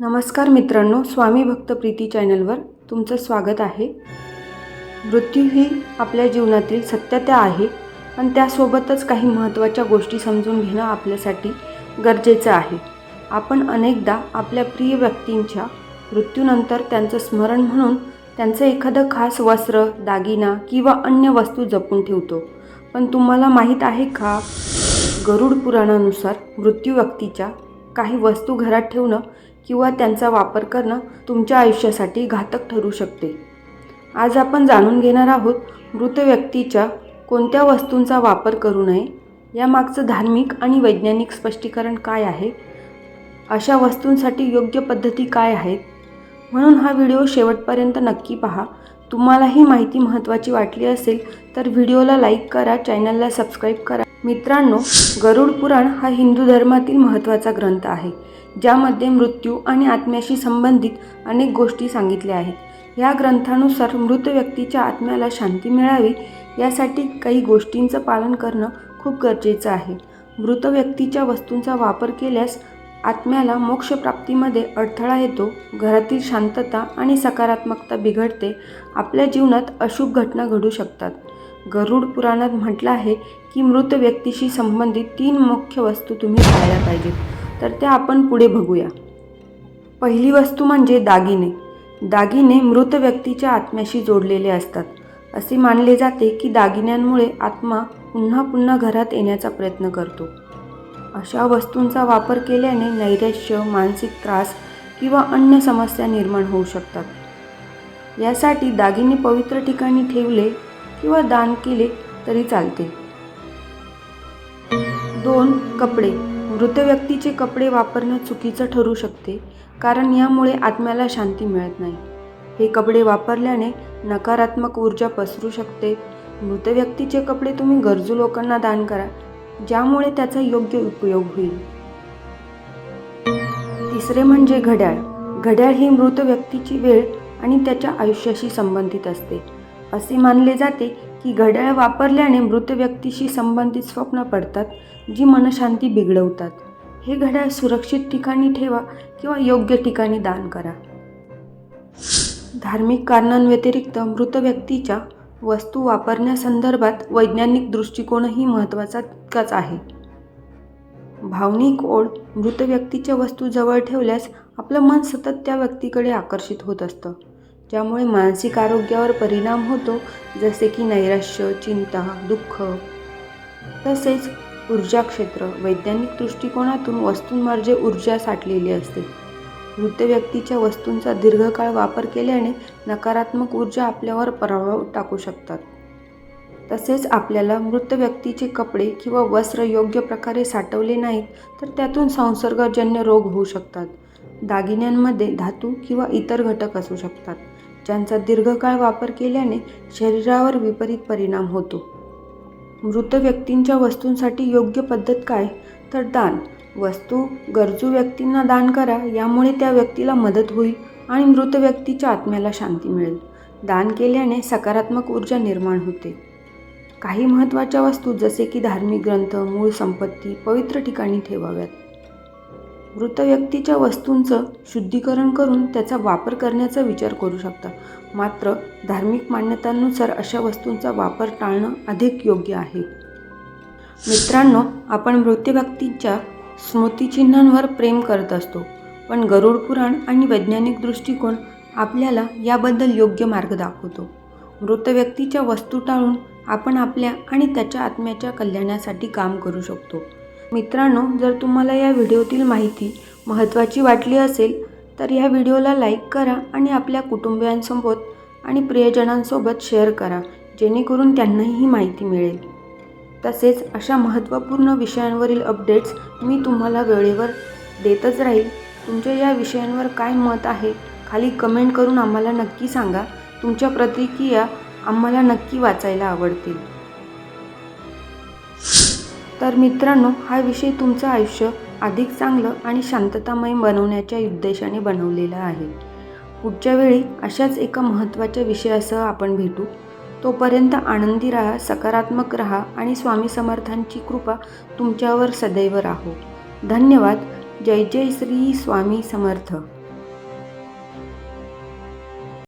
नमस्कार मित्रांनो स्वामी भक्त प्रीती चॅनलवर तुमचं स्वागत आहे. मृत्यू ही आपल्या जीवनातील सत्यता आहे पण त्यासोबतच काही महत्त्वाच्या गोष्टी समजून घेणं आपल्यासाठी गरजेचं आहे. आपण अनेकदा आपल्या प्रिय व्यक्तींच्या मृत्यूनंतर त्यांचं स्मरण म्हणून त्यांचं एखादं खास वस्त्र दागिना किंवा अन्य वस्तू जपून ठेवतो. पण तुम्हाला माहीत आहे का? गरुड पुराणानुसार मृत्यू व्यक्तीच्या काही वस्तू घरात ठेवणं किंवा त्यांचा वापर करणं तुमच्या आयुष्यासाठी घातक ठरू शकते. आज आपण जाणून घेणार आहोत मृत व्यक्तीच्या कोणत्या वस्तूंचा वापर करू नये यामागचं धार्मिक आणि वैज्ञानिक स्पष्टीकरण काय आहे अशा वस्तूंसाठी योग्य पद्धती काय आहेत? म्हणून हा व्हिडिओ शेवटपर्यंत नक्की पहा. तुम्हाला ही माहिती महत्त्वाची वाटली असेल तर व्हिडिओला लाईक करा चॅनलला सबस्क्राईब करा. मित्रांनो गरुड पुराण हा हिंदू धर्मातील महत्त्वाचा ग्रंथ आहे ज्यामध्ये मृत्यू आणि आत्म्याशी संबंधित अनेक गोष्टी सांगितल्या आहेत. या ग्रंथानुसार मृत व्यक्तीच्या आत्म्याला शांती मिळावी यासाठी काही गोष्टींचं पालन करणं खूप गरजेचं आहे. मृत व्यक्तीच्या वस्तूंचा वापर केल्यास आत्म्याला मोक्षप्राप्तीमध्ये अडथळा येतो घरातील शांतता आणि सकारात्मकता बिघडते आपल्या जीवनात अशुभ घटना घडू शकतात. गरुड पुराणात म्हटलं आहे की मृत व्यक्तीशी संबंधित तीन मुख्य वस्तू तुम्ही पाळल्या पाहिजेत. तर त्या आपण पुढे बघूया. पहिली वस्तू म्हणजे दागिने. दागिने मृत व्यक्तीच्या आत्म्याशी जोडलेले असतात. असे मानले जाते की दागिन्यांमुळे आत्मा पुन्हा पुन्हा घरात येण्याचा प्रयत्न करतो. अशा वस्तूंचा वापर केल्याने नैराश्य मानसिक त्रास किंवा अन्य समस्या निर्माण होऊ शकतात. यासाठी दागिने पवित्र ठिकाणी ठेवले किंवा दान केले तरी चालते. दोन कपडे. मृत व्यक्तीचे कपडे वापरणं चुकीचं ठरू शकते कारण यामुळे आत्म्याला शांती मिळत नाही. हे कपडे वापरल्याने नकारात्मक ऊर्जा पसरू शकते. मृत व्यक्तीचे कपडे तुम्ही गरजू लोकांना दान करा ज्यामुळे त्याचा योग्य उपयोग होईल. तिसरे म्हणजे घड्याळ. घड्याळ ही मृत व्यक्तीची वेळ आणि त्याच्या आयुष्याशी संबंधित असते. असे मानले जाते की घड्याळ वापरल्याने मृत व्यक्तीशी संबंधित स्वप्न पडतात जी मनशांती बिघडवतात. हे घड्याळ सुरक्षित ठिकाणी ठेवा किंवा योग्य ठिकाणी दान करा. धार्मिक कारणांव्यतिरिक्त मृत व्यक्तीच्या वस्तू वापरण्यासंदर्भात वैज्ञानिक दृष्टिकोनही महत्त्वाचा तितकाच आहे. भावनिक ओढ मृत व्यक्तीच्या वस्तू जवळ ठेवल्यास आपलं मन सतत त्या व्यक्तीकडे आकर्षित होत असतं. ज्यामुळे मानसिक आरोग्यावर परिणाम होतो जसे की नैराश्य चिंता दुःख. तसेच ऊर्जा क्षेत्र वैज्ञानिक दृष्टिकोनातून वस्तूंमार्जे ऊर्जा साठलेली असते मृत व्यक्तीच्या वस्तूंचा दीर्घकाळ वापर केल्याने नकारात्मक ऊर्जा आपल्यावर प्रभाव टाकू शकतात. तसेच आपल्याला मृत व्यक्तीचे कपडे किंवा वस्त्र योग्य प्रकारे साठवले नाहीत तर त्यातून संसर्गजन्य रोग होऊ शकतात. दागिन्यांमध्ये धातू किंवा इतर घटक असू शकतात. ज्यांचा दीर्घकाळ वापर केल्याने शरीरावर विपरीत परिणाम होतो. मृत व्यक्तींच्या वस्तूंसाठी योग्य पद्धत काय? तर दान. वस्तू गरजू व्यक्तींना दान करा यामुळे त्या व्यक्तीला मदत होईल आणि मृत व्यक्तीच्या आत्म्याला शांती मिळेल. दान केल्याने सकारात्मक ऊर्जा निर्माण होते. काही महत्त्वाच्या वस्तू जसे की धार्मिक ग्रंथ मूळ संपत्ती पवित्र ठिकाणी ठेवाव्यात. मृत व्यक्तीच्या वस्तूंचं शुद्धीकरण करून त्याचा वापर करण्याचा विचार करू शकता. मात्र धार्मिक मान्यतांनुसार अशा वस्तूंचा वापर टाळणं अधिक योग्य आहे. मित्रांनो आपण मृत व्यक्तीच्या स्मृतिचिन्हांवर प्रेम करत असतो पण गरुड पुराण आणि वैज्ञानिक दृष्टिकोन आपल्याला याबद्दल योग्य मार्ग दाखवतो. मृत व्यक्तीच्या वस्तू टाळून आपण आपल्या आणि त्याच्या आत्म्याच्या कल्याणासाठी काम करू शकतो. मित्रांनो जर तुम्हाला या व्हिडिओतील माहिती महत्त्वाची वाटली असेल तर या व्हिडिओला लाईक करा आणि आपल्या कुटुंबियांसोबत आणि प्रियजनांसोबत शेअर करा जेणेकरून त्यांनाही ही माहिती मिळेल. तसेच अशा महत्त्वपूर्ण विषयांवरील अपडेट्स मी तुम्हाला वेळेवर देतच राहील. तुमच्या या विषयांवर काय मत आहे खाली कमेंट करून आम्हाला नक्की सांगा. तुमच्या प्रतिक्रिया आम्हाला नक्की वाचायला आवडतील. तर मित्रांनो हा विषय तुमचं आयुष्य अधिक चांगलं आणि शांततामय बनवण्याच्या उद्देशाने बनवलेला आहे. पुढच्या वेळी अशाच एका महत्त्वाच्या विषयासह आपण भेटू. तोपर्यंत आनंदी राहा सकारात्मक राहा आणि स्वामी समर्थांची कृपा तुमच्यावर सदैव राहो. धन्यवाद. जय जय श्री स्वामी समर्थ.